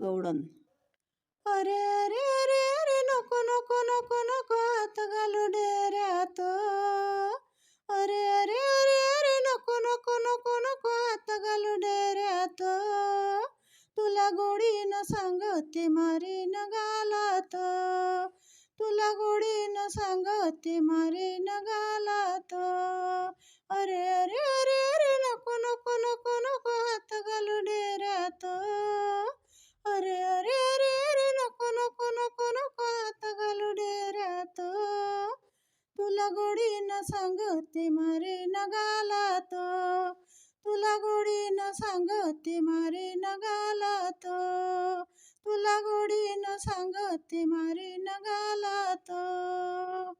गवडण अरे अरे अरे अरे नको नको नको नको हात घालू डेऱ्यात अरे अरे अरे अरे नको नको नको नको हात घालू डेऱ्यात तुला गोडीनं सांगते मारीन गालात तुला गोडीनं सांगते मारीन न अरे अरे अरे अरे तुला गोडीनं सांगते मारे न तो तुला गोडीनं सांगते मारे न तो तुला गोडीनं सांगते मारे न तो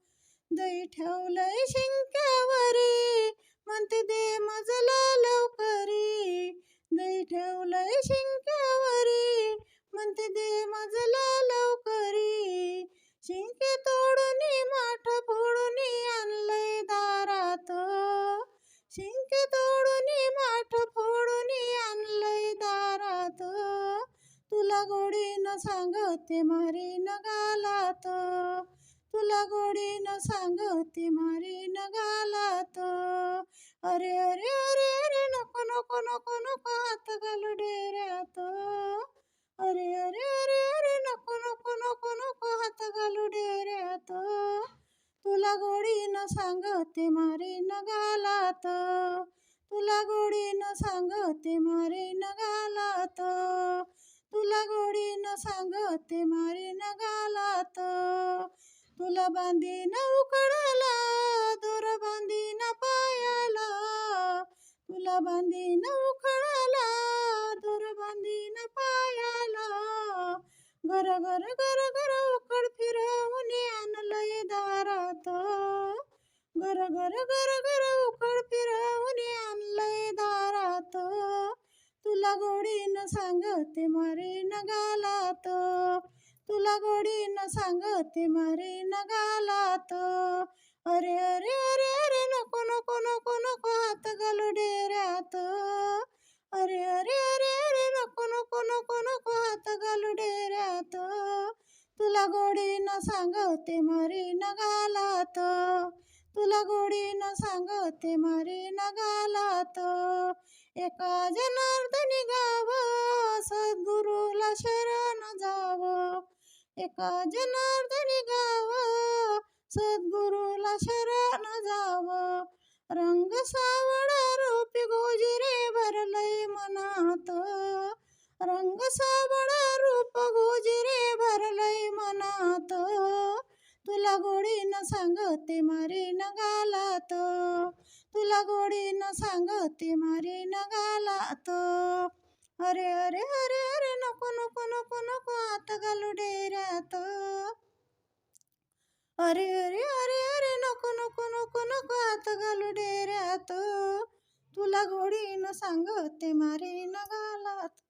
दही ठेवलंय शिंक्यावरी म्हणते दे मजला लवकरी. दही ठेवलंय शिंक्यावरी म्हणते दे मजला लवकरी. शिंके तोडून माठ शिंके तोडून माठ फोडून आणलंय दारात. तुला गोडीनं सांगते मारी न गालात तुला गोडीनं सांगते मारी न गालात अरे अरे अरे अरे नको नको नको नको हात घालू डे सांगते मारी न गालात तुला गोडीनं सांगते मारे न तुला गोडीनं सांगते मारी न गालात तुला बांधीन उकळाला दोर बांधीन पायाला. तुला बांधीन उकळाला दोर बांधीन पायाला. घर घर घर घर घर घर घर घर उकड फिरवून आणलंय दारात. तुला गोडीनं सांगते मारे न गालात तुला गोडीनं सांगते मारे न गालात अरे अरे अरे अरे नको नको नको नको हात घालू डेऱ्यात. अरे अरे अरे अरे नको नको नको नको हात घालू डेऱ्यात. तुला गोडीनं सांगते मारी न गालात सांगते मारी न गालात एका जनार्दनी गाव सद्गुरूला शरण जावं. एका जनार्दनी गाव सद्गुरूला शरण जावं. रंग सावळा रूपी गोजिरे भरलय मनात. रंग सावळा गोडीनं सांगते मारी न गालात तुला गोडीनं सांगते मारी न गालात अरे अरे अरे अरे नको नको नको नको आत घालू डेऱ्यात. अरे अरे अरे अरे नको नको नको नको हात घालू डेऱ्यात. तुला गोडीनं सांगते मारी न गालात